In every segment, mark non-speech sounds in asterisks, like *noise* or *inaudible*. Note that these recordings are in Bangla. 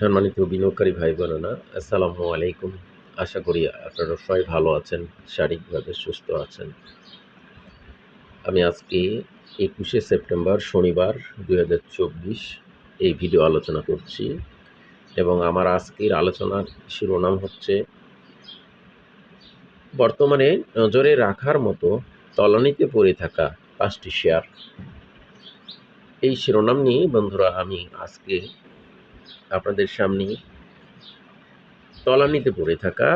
সম্মানিত বিনিয়োগকারী ভাই বোনেরা আসসালামু আলাইকুম। আশা করি আপনারা সবাই ভালো আছেন, শারীরিকভাবে সুস্থ আছেন। আমি আজকে একুশে সেপ্টেম্বর শনিবার দু হাজার চব্বিশ এই ভিডিও আলোচনা করছি এবং আমার আজকের আলোচনার শিরোনাম হচ্ছে, বর্তমানে নজরে রাখার মতো তলানিতে পড়ে থাকা পাঁচটি শেয়ার এই শিরোনাম নিয়ে বন্ধুরা, আমি আজকে আপনাদের সামনে তলানিতে পড়ে থাকা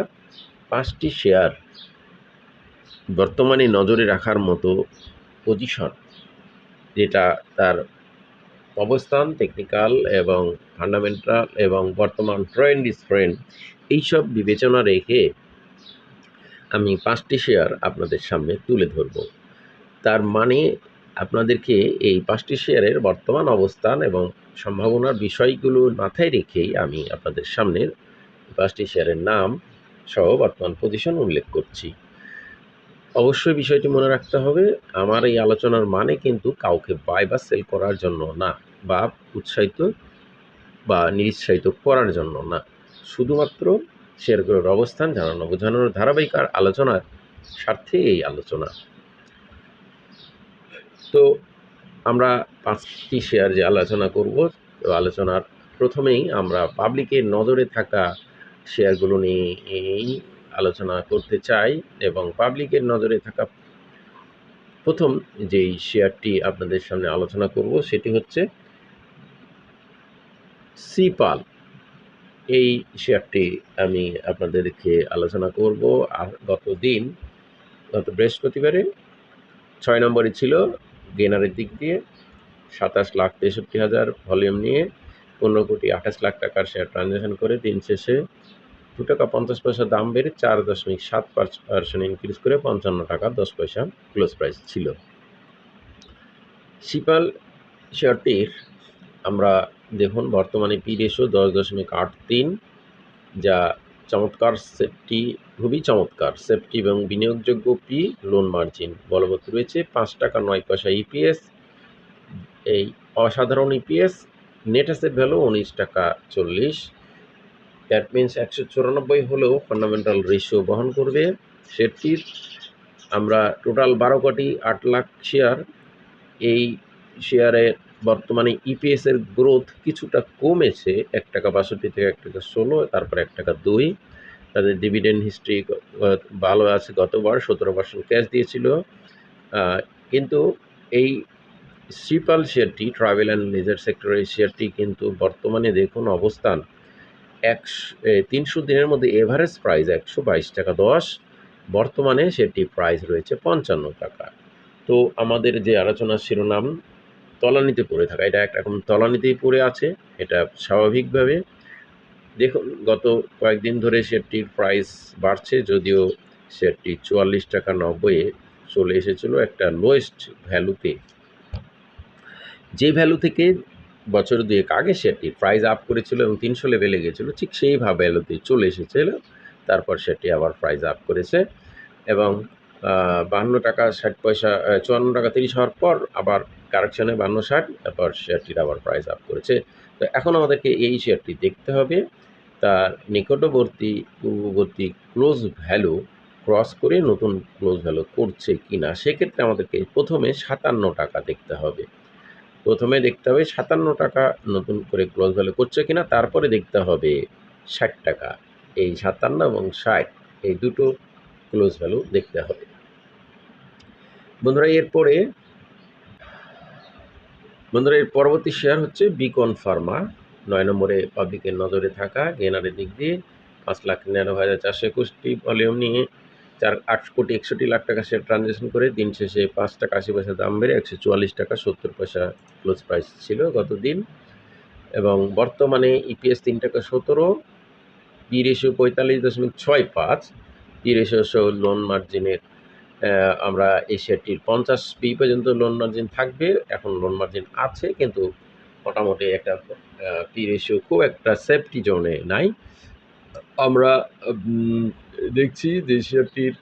পাঁচটি শেয়ার বর্তমানে নজরে রাখার মতো পজিশন যেটা তার অবস্থান টেকনিক্যাল এবং ফান্ডামেন্টাল এবং বর্তমান ট্রেন্ড ইস ট্রেন্ড এইসব বিবেচনা রেখে আমি পাঁচটি শেয়ার আপনাদের সামনে তুলে ধরব। তার মানে আপনাদেরকে এই পাঁচটি শেয়ারের বর্তমান অবস্থান এবং সম্ভাবনার বিষয়গুলো মাথায় রেখেই আমি আপনাদের সামনে পাঁচটি শেয়ারের নাম সহ বর্তমান পজিশন উল্লেখ করছি। অবশ্যই বিষয়টি মনে রাখতে হবে, আমার এই আলোচনার মানে কিন্তু কাউকে বাই বা সেল করার জন্য না বা উৎসাহিত বা নিরুৎসাহিত করার জন্য না। শুধুমাত্র শেয়ারগুলোর অবস্থান জানানো, বোঝানোর ধারাবাহিক আর আলোচনার স্বার্থে এই আলোচনা। তো আমরা পাঁচটি শেয়ার যে আলোচনা করব, তো আলোচনার প্রথমেই আমরা পাবলিকের নজরে থাকা শেয়ারগুলো নিয়েই আলোচনা করতে চাই এবং পাবলিকের নজরে থাকা প্রথম যেই শেয়ারটি আপনাদের সামনে আলোচনা করব সেটি হচ্ছে সিপাল এই শেয়ারটি আমি আপনাদেরকে আলোচনা করব। আর গত দিন, গত বৃহস্পতিবারে ছয় নম্বরে ছিল গেনারের দিক দিয়ে সাতাশ লাখ তেষট্টি হাজার ভলিউম নিয়ে পনেরো কোটি আঠাশ লাখ টাকার শেয়ার ট্রানজ্যাকশন করে দিন শেষে দু টাকা পঞ্চাশ পয়সা দাম বেড়ে চার দশমিক সাত পার্সেন্ট ইনক্রিজ করে পঞ্চান্ন টাকা দশ পয়সা ক্লোজ প্রাইস ছিল। সিপাল শেয়ারটির আমরা দেখুন বর্তমানে পি রেশো দশ দশমিক আট তিন, যা চমৎকার সেফটি খুবই চমৎকার। সেফটি এবং বিনিয়োগযোগ্য পি লোন মার্জিন বলবৎ রয়েছে পাঁচ টাকা, নয় পয়সা ইপিএস এই অসাধারণ ইপিএস নেট অ্যাসেট ভ্যালু উনিশ টাকা চল্লিশ। দ্যাট মিন্স একশো চুরানব্বই হলেও ফান্ডামেন্টাল রেশিও বহন করবে। সেটির আমরা টোটাল বারো কোটি আট লাখ শেয়ার এই শেয়ারে বর্তমানে ইপিএসের গ্রোথ কিছুটা কমেছে, এক টাকা বাষট্টি থেকে এক টাকা ষোলো, তারপর এক টাকা দুই। তাদের ডিভিডেন্ড হিস্ট্রি ভালো আছে, গতবার সতেরো পার্সেন্ট ক্যাশ দিয়েছিল। কিন্তু এই সিপাল শেয়ারটি ট্রাভেল অ্যান্ড লেজার সেক্টরের শেয়ারটি কিন্তু বর্তমানে দেখুন অবস্থান একশো তিনশো দিনের মধ্যে এভারেজ প্রাইস একশো বাইশ টাকা দশ, বর্তমানে সেটি প্রাইস রয়েছে পঞ্চান্ন টাকা। তো আমাদের যে আলোচনার শিরোনাম তলানিতে পড়ে থাকা। এটা একটা এখন তলানিতেই পড়ে আছে, এটা স্বাভাবিকভাবে। দেখুন, গত কয়েকদিন ধরে শেয়ারটির প্রাইস বাড়ছে, যদিও শেয়ারটি চুয়াল্লিশ টাকা নব্বইয়ে চলে এসেছিল একটা লোয়েস্ট ভ্যালুতে যে ভ্যালু থেকে বছর দুয়েক আগে শেয়ারটি প্রাইস আপ করেছিল এবং তিনশো লেভেলে গেছিল, ঠিক সেইভাবে ভ্যালুতে চলে এসেছিল। তারপর শেয়ারটি আবার প্রাইস আপ করেছে এবং বাহান্ন টাকা ষাট পয়সা চুয়ান্ন টাকা তিরিশ হওয়ার পর আবার কারেকশনে বান্ন ষাট, তারপর শেয়ারটির আবার প্রাইস আপ করেছে। তো এখন আমাদেরকে এই শেয়ারটি দেখতে হবে। তার নিকটবর্তী, পূর্ববর্তী ক্লোজ ভ্যালু ক্রস করে নতুন ক্লোজ ভ্যালু করছে কি না সেক্ষেত্রে আমাদেরকে প্রথমে সাতান্ন টাকা দেখতে হবে। প্রথমে দেখতে হবে সাতান্ন টাকা নতুন করে ক্লোজ ভ্যালু করছে কিনা, তারপরে দেখতে হবে ষাট টাকা। এই সাতান্ন এবং ষাট, এই দুটো ক্লোজ ভ্যালু দেখতে হবে। বন্ধুরা, এরপরে বন্ধুরা, এর পরবর্তী শেয়ার হচ্ছে বিকন ফার্মা নয় নম্বরে পাবলিকের নজরে থাকা গেনারের দিক দিয়ে পাঁচ লাখ নিরানব্বই হাজার চারশো একুশটি ভলিউম নিয়ে চার আট কোটি একষট্টি লাখ টাকা শেয়ার ট্রানজ্যাকশন করে দিন শেষে পাঁচ টাকা আশি পয়সা দাম বেড়ে একশো চুয়াল্লিশ টাকা সত্তর পয়সা ক্লোজ প্রাইস ছিল গত দিন এবং বর্তমানে ইপিএস তিন টাকা সতেরো পি রেশিও পঁয়তাল্লিশ দশমিক ছয় পাঁচ পি রেশিও সহ লোন মার্জিনের আমরা এই শেয়ারটির পঞ্চাশ পি পর্যন্ত লোন মার্জিন থাকবে। এখন লোন মার্জিন আছে, কিন্তু মোটামুটি একটা পি রেশিও খুব একটা সেফটি জোনে নাই। আমরা দেখছি যে শেয়ারটির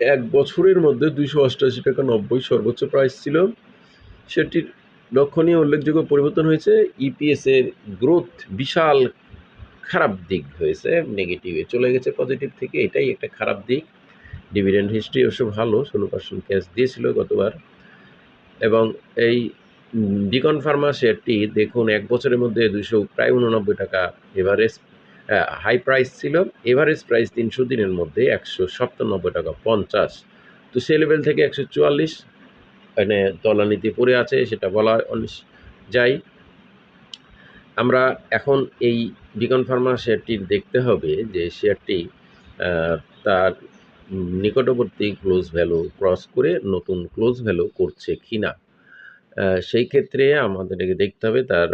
এক বছরের মধ্যে দুইশো অষ্টাশি টাকা নব্বই সর্বোচ্চ প্রাইস ছিল। সেটির লক্ষণীয় উল্লেখযোগ্য পরিবর্তন হয়েছে। ইপিএস এর গ্রোথ বিশাল খারাপ দিক হয়েছে নেগেটিভে চলে গেছে পজিটিভ থেকে এটাই একটা খারাপ দিক। ডিভিডেন্ড হিস্ট্রি অবশ্য ভালো, ষোলো পার্সেন্ট ক্যাশ দিয়েছিল গতবার। এবং এই বিকন ফার্মা শেয়ারটি দেখুন, এক বছরের মধ্যে দুশো প্রায় উননব্বই টাকা এভারেজ হাই প্রাইস ছিল। এভারেজ প্রাইস তিনশো দিনের মধ্যে একশো সপ্তানব্বই টাকা পঞ্চাশ। তো সে লেভেল থেকে একশো চুয়াল্লিশ মানে তলানিতে পড়ে আছে, সেটা বলা যায় আমরা এখন এই বিকন ফার্মা শেয়ারটির দেখতে হবে যে শেয়ারটি তার নিকটবর্তী ক্লোজ ভ্যালু ক্রস করে নতুন ক্লোজ ভ্যালু করছে কি না সেই ক্ষেত্রে আমাদেরকে দেখতে হবে তার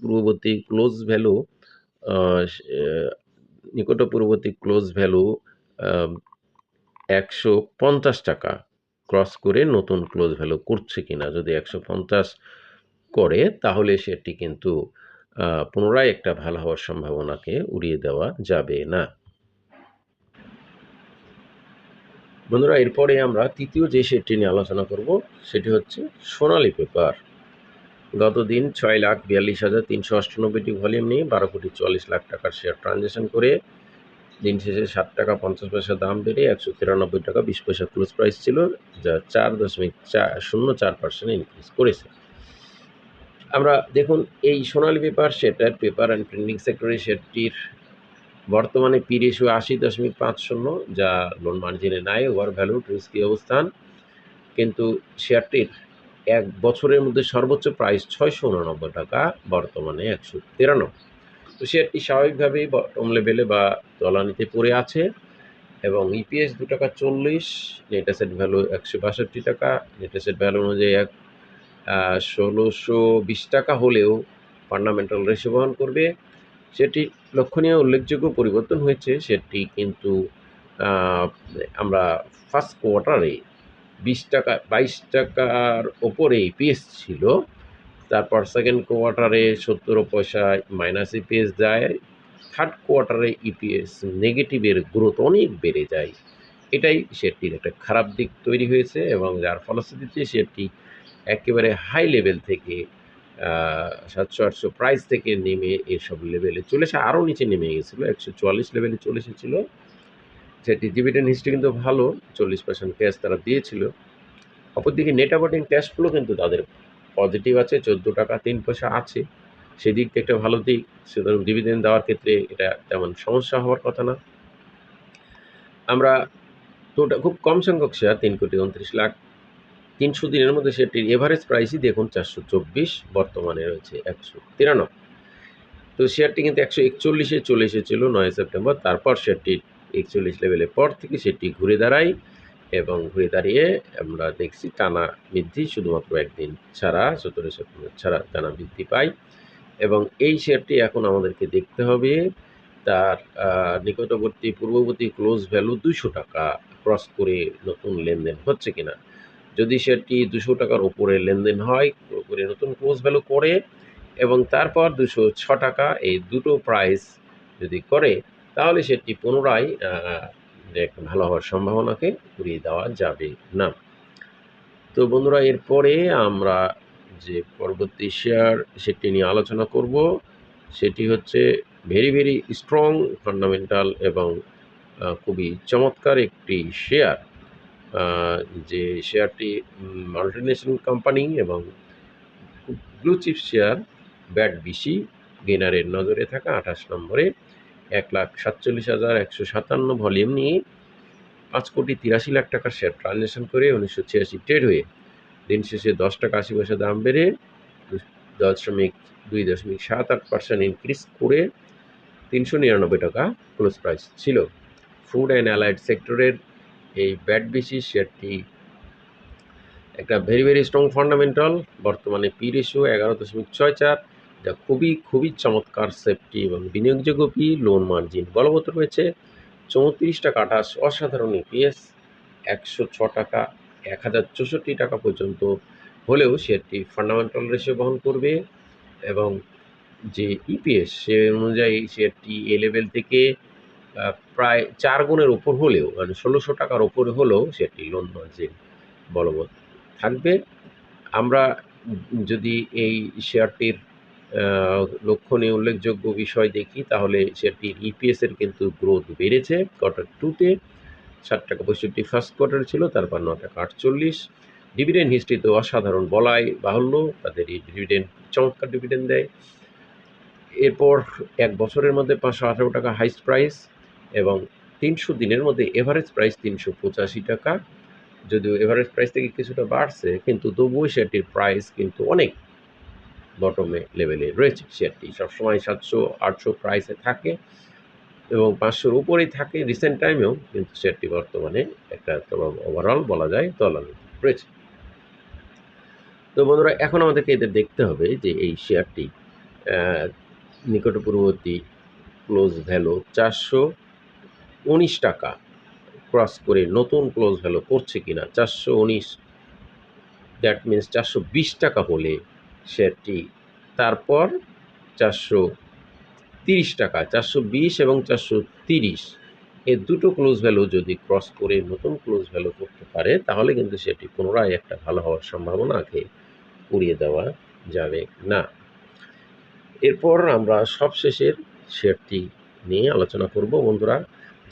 পূর্ববর্তী ক্লোজ ভ্যালু নিকট পূর্ববর্তী ক্লোজ ভ্যালু একশো পঞ্চাশ টাকা ক্রস করে নতুন ক্লোজ ভ্যালু করছে কিনা? যদি একশো পঞ্চাশ করে, তাহলে সেটি কিন্তু পুনরায় একটা ভালো হওয়ার সম্ভাবনাকে উড়িয়ে দেওয়া যাবে না। বন্ধুরা, এরপরে আমরা তৃতীয় যে শেয়ারটি নিয়ে আলোচনা করব, সেটি হচ্ছে সোনালি পেপার। গত দিন ছয় লাখ বিয়াল্লিশ হাজার তিনশো অষ্টানব্বইটি ভলিউম নিয়ে বারো কোটি চুয়াল্লিশ লাখ টাকার শেয়ার ট্রানজ্যাকশন করে দিন শেষে সাত টাকা পঞ্চাশ পয়সা দাম বেড়ে একশো তিরানব্বই টাকা বিশ পয়সা ক্লোজ প্রাইস ছিল, যা চার দশমিক চার শূন্য চার পার্সেন্ট ইনক্রিজ করেছে। আমরা দেখুন, এই সোনালী পেপার শেয়ারটার পেপার অ্যান্ড প্রিন্টিং সেক্টরে শেয়ারটির বর্তমানে পি রেশিও আশি দশমিক পাঁচ শূন্য, যা লোন মার্জিনে নাই ওভার ভ্যালু রিস্কি অবস্থান। কিন্তু শেয়ারটির এক বছরের মধ্যে সর্বোচ্চ প্রাইস ছয়শো উননব্বই টাকা, বর্তমানে একশো তিরানব্বই। তো শেয়ারটি স্বাভাবিকভাবেই বটম লেভেলে বা তলানিতে পড়ে আছে এবং ইপিএস দু টাকা চল্লিশ নেট অ্যাসেট ভ্যালু একশো বাষট্টি টাকা নেট অ্যাসেট ভ্যালু অনুযায়ী এক ষোলোশো বিশ টাকা হলেও ফান্ডামেন্টাল রেশিও বহন করবে। সেটি লক্ষণীয় উল্লেখযোগ্য পরিবর্তন হয়েছে, সেটি কিন্তু আমরা ফার্স্ট কোয়ার্টারে বিশ টাকা, বাইশ টাকার ওপরে ইপিএস ছিল, তারপর সেকেন্ড কোয়ার্টারে সত্তর পয়সায় মাইনাস ইপিএস যায় থার্ড কোয়ার্টারে ইপিএস নেগেটিভের গ্রোথ অনেক বেড়ে যায়। এটাই শেয়ারটির একটা খারাপ দিক তৈরি হয়েছে এবং যার ফলশ্রুতিতে শেয়ারটি একেবারে হাই লেভেল থেকে সাতশো, আটশো প্রাইস থেকে নেমে এসব লেভেলে চলে এসে আরও নিচে নেমে গেছিল। একশো চুয়াল্লিশ লেভেলে চলে এসেছিল। সেটি ডিভিডেন্ড হিস্ট্রি কিন্তু ভালো, চল্লিশ পার্সেন্ট ক্যাশ তারা দিয়েছিল। অপরদিকে নেট অপারেটিং ক্যাশ ফ্লো কিন্তু তাদের পজিটিভ আছে, চোদ্দ টাকা, তিন পয়সা আছে। সেদিক থেকে একটা ভালো দিক, সুতরাং ডিভিডেন্ড দেওয়ার ক্ষেত্রে এটা তেমন সমস্যা হওয়ার কথা না। আমরা টোটাল খুব কম সংখ্যক শেয়ার তিন কোটি উনত্রিশ লাখ তিনশো দিনের মধ্যে সেটির এভারেজ প্রাইসই দেখুন চারশো চব্বিশ, বর্তমানে রয়েছে একশো তিরানব্বই। তো শেয়ারটি কিন্তু একশো একচল্লিশে চলে এসেছিল নয় সেপ্টেম্বর, তারপর শেয়ারটি একচল্লিশ লেভেলের পর থেকে সেটি ঘুরে দাঁড়ায় এবং ঘুরে দাঁড়িয়ে আমরা দেখছি টানা বৃদ্ধি শুধুমাত্র একদিন ছাড়া, সতেরো সেপ্টেম্বর ছাড়া টানা বৃদ্ধি পায় এবং এই শেয়ারটি এখন আমাদেরকে দেখতে হবে। তার নিকটবর্তী পূর্ববর্তী ক্লোজ ভ্যালু দুশো টাকা ক্রস করে নতুন লেনদেন হচ্ছে কিনা। যদি সেটি দুশো টাকার উপরে লেনদেন হয় পুরোপুরি নতুন ক্লোজ ভ্যালু করে এবং তারপর দুশো ছ টাকা এই দুটো প্রাইস যদি করে, তাহলে সেটি পুনরায় ভালো হওয়ার সম্ভাবনাকে উড়িয়ে দেওয়া যাবে না। তো বন্ধুরা, এরপরে আমরা যে পরবর্তী শেয়ার সেটি নিয়ে আলোচনা করব, সেটি হচ্ছে ভেরি ভেরি স্ট্রং ফান্ডামেন্টাল এবং খুবই চমৎকার একটি শেয়ার যে শেয়ারটি মাল্টিনেশনাল কোম্পানি এবং blue chip share BAT BC গেনারের নজরে থাকা আঠাশ নম্বরে এক লাখ সাতচল্লিশ হাজার একশো সাতান্ন ভলিউম নিয়ে পাঁচ কোটি তিরাশি লাখ টাকার শেয়ার ট্রানজ্যাকশন করে উনিশশো ছিয়াশি ট্রেড হয়ে দিন শেষে দশ টাকা আশি পয়সা দাম বেড়ে দশমিক দুই দশমিক সাত আট পার্সেন্ট ইনক্রিজ করে তিনশো নিরানব্বই টাকা ক্লোজ প্রাইস ছিল। ফুড অ্যান্ড অ্যালাইড সেক্টরের এই ব্যাট বিসি শেয়ারটি একটা ভেরি ভেরি স্ট্রং ফান্ডামেন্টাল বর্তমানে পি রেশিও এগারো দশমিক ছয় চার, যা খুবই খুবই চমৎকার সেফটি এবং বিনিয়োগযোগ্য পি লোন মার্জিন বলবৎ রয়েছে চৌত্রিশ টাকা আঠাশ, অসাধারণ ইপিএস একশো ছ টাকা, এক হাজার চৌষট্টি টাকা পর্যন্ত হলেও শেয়ারটি ফান্ডামেন্টাল রেশিও বহন করবে এবং যে ইপিএস সে অনুযায়ী শেয়ারটি এ লেভেল থেকে প্রায় চার গুণের ওপর হলেও মানে ষোলোশো টাকার ওপরে হলেও সেটি লোন মার্জিন বলবৎ থাকবে। আমরা যদি এই শেয়ারটির লক্ষণীয় উল্লেখযোগ্য বিষয় দেখি, তাহলে শেয়ারটির ইপিএসের কিন্তু গ্রোথ বেড়েছে কোয়ার্টার টুতে ষাট টাকা পঁয়ষট্টি ফার্স্ট কোয়ার্টার ছিল, তারপর ন টাকা আটচল্লিশ। ডিভিডেন্ড হিস্ট্রিতে অসাধারণ বলাই বাহুল্য, তাদের এই ডিভিডেন্ড চমৎকার ডিভিডেন্ড দেয়। এরপর এক বছরের মধ্যে পাঁচশো আঠারো টাকা হাইস্ট প্রাইস এবং তিনশো দিনের মধ্যে এভারেজ প্রাইস তিনশো পঁচাশি টাকা। যদিও এভারেজ প্রাইস থেকে কিছুটা বাড়ছে, কিন্তু তবুও শেয়ারটির প্রাইস কিন্তু অনেক বটমে লেভেলে রয়েছে। শেয়ারটি সবসময় সাতশো, আটশো প্রাইসে থাকে এবং পাঁচশোর উপরেই থাকে। রিসেন্ট টাইমেও কিন্তু শেয়ারটি বর্তমানে একটা ওভারঅল বলা যায় তলানি রয়েছে। তো বন্ধুরা, এখন আমাদেরকে এদের দেখতে হবে যে এই শেয়ারটি নিকটপূর্ববর্তী ক্লোজ ভ্যালু চারশো উনিশ টাকা। ক্রস করে নতুন ক্লোজ ভ্যালু করছে কিনা, চারশো উনিশ দ্যাট মিন্স চারশো বিশ টাকা হলে শেয়ারটি। তারপর চারশো তিরিশ টাকা, চারশো বিশ এবং চারশো তিরিশ এর দুটো ক্লোজ ভ্যালু যদি ক্রস করে নতুন ক্লোজ ভ্যালু করতে পারে, তাহলে কিন্তু সেটি পুনরায় একটা ভালো হওয়ার সম্ভাবনাকে উড়িয়ে দেওয়া যাবে না। এরপর আমরা সবশেষের শেয়ারটি নিয়ে আলোচনা করব বন্ধুরা।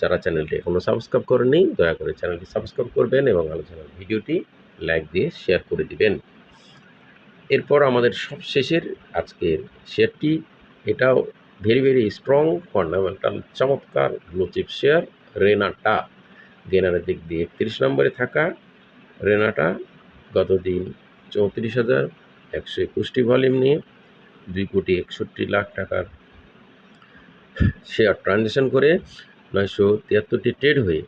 যারা চ্যানেলটি এখনও সাবস্ক্রাইব করেনি দয়া করে চ্যানেলটি সাবস্ক্রাইব করবেন এবং আলোচনার ভিডিওটি লাইক দিয়ে শেয়ার করে দিবেন। এরপর আমাদের সবশেষের আজকের শেয়ারটি, এটাও ভেরি ভেরি স্ট্রং ফান্ডামেন্টাল চমৎকার ব্লুচিপ শেয়ার রেনাটা গেনারের দিক দিয়ে একত্রিশ নম্বরে থাকা রেনাটা গত দিন চৌত্রিশ হাজার একশো একুশটি ভলিউম নিয়ে দুই কোটি একষট্টি লাখ টাকার শেয়ার ট্রানজ্যাকশন করে নয়শো তিয়াত্তরটি ট্রেড হয়ে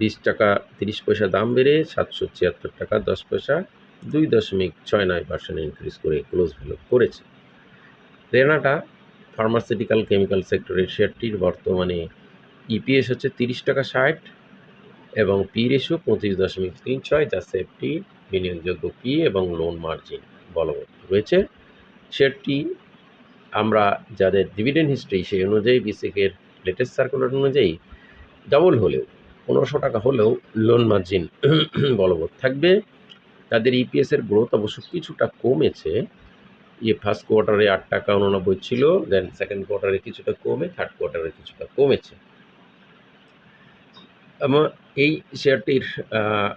বিশ টাকা তিরিশ পয়সা দাম বেড়ে সাতশো ছিয়াত্তর টাকা দশ পয়সা দুই দশমিক ছয় নয় পার্সেন্ট ইনক্রিজ করে ক্লোজ ভ্যালু করেছে। রেনাটা ফার্মাসিউটিক্যাল কেমিক্যাল সেক্টরের শেয়ারটির বর্তমানে ইপিএস হচ্ছে তিরিশ টাকা ষাট এবং পি রেশিও পঁচিশ দশমিক তিন ছয়, যা সেফটি বিনিয়োগযোগ্য পি এবং লোন মার্জিন বলবৎ রয়েছে। শেয়ারটি আমরা যাদের ডিভিডেন্ড হিস্ট্রি সেই অনুযায়ী বিসিকের লেটেস্ট সার্কুলার অনুযায়ী ডাবল হলেও, পনেরোশো টাকা হলেও লোন মার্জিন *clears throat* বলবৎ থাকবে। তাদের ইপিএসের গ্রোথ অবশ্য কিছুটা কমেছে। ইয়ে ফার্স্ট কোয়ার্টারে আট টাকা উননব্বই ছিল দেন সেকেন্ড কোয়ার্টারে কিছুটা কমে থার্ড কোয়ার্টারে কিছুটা কমেছে। এবং এই শেয়ারটির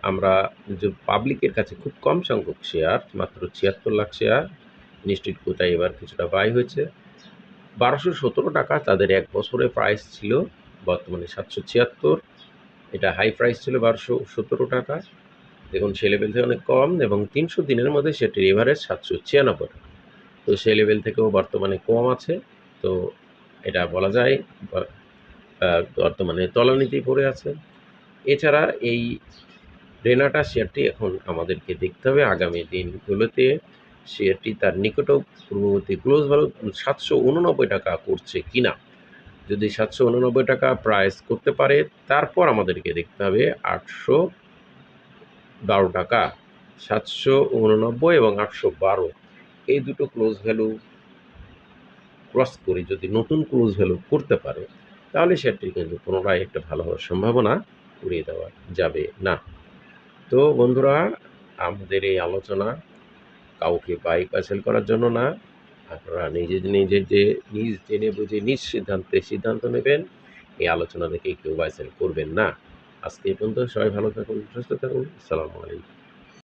আমরা যে পাবলিকের কাছে খুব কম সংখ্যক শেয়ার মাত্র ছিয়াত্তর লাখ শেয়ার নিশ্চিত কোথায় এবার কিছুটা বাই হয়েছে। বারোশো সতেরো টাকা তাদের এক বছরের প্রাইস ছিল, বর্তমানে সাতশো ছিয়াত্তর। এটা হাই প্রাইস ছিল বারোশো সতেরো টাকা। দেখুন সে লেভেল থেকে অনেক কম এবং তিনশো দিনের মধ্যে সেটির এভারেজ সাতশো ছিয়ানব্বই টাকা। তো সে লেভেল থেকেও বর্তমানে কম আছে। তো এটা বলা যায় বর্তমানে তলানিতেই পড়ে আছে। এছাড়া এই রেনাটা শেয়ারটি এখন আমাদেরকে দেখতে হবে আগামী দিনগুলোতে। শেয়ারটি তার নিকট পূর্ববর্তী ক্লোজ ভ্যালু সাতশো উননব্বই টাকা করছে কিনা। যদি সাতশো উননব্বই টাকা প্রাইস করতে পারে, তারপর আমাদেরকে দেখতে হবে আটশো বারো টাকা। সাতশো উননব্বই এবং আটশো বারো, এই দুটো ক্লোজ ভ্যালু ক্রস করে যদি নতুন ক্লোজ ভ্যালু করতে পারে, তাহলে শেয়ারটি কিন্তু পুনরায় একটা ভালো হওয়ার সম্ভাবনা উড়িয়ে দেওয়া যাবে না। তো বন্ধুরা, আমাদের এই আলোচনা কাউকে বাইক পার্সেল করার জন্য না। আপনারা নিজে নিজে যে নিজ জেনে বুঝে নিজ সিদ্ধান্তে সিদ্ধান্ত নেবেন। এই আলোচনা থেকে কেউ বাইসেল করবেন না। আজকে এই পর্যন্ত সবাই ভালো থাকুন, সুস্থ থাকুন। আসসালামু আলাইকুম।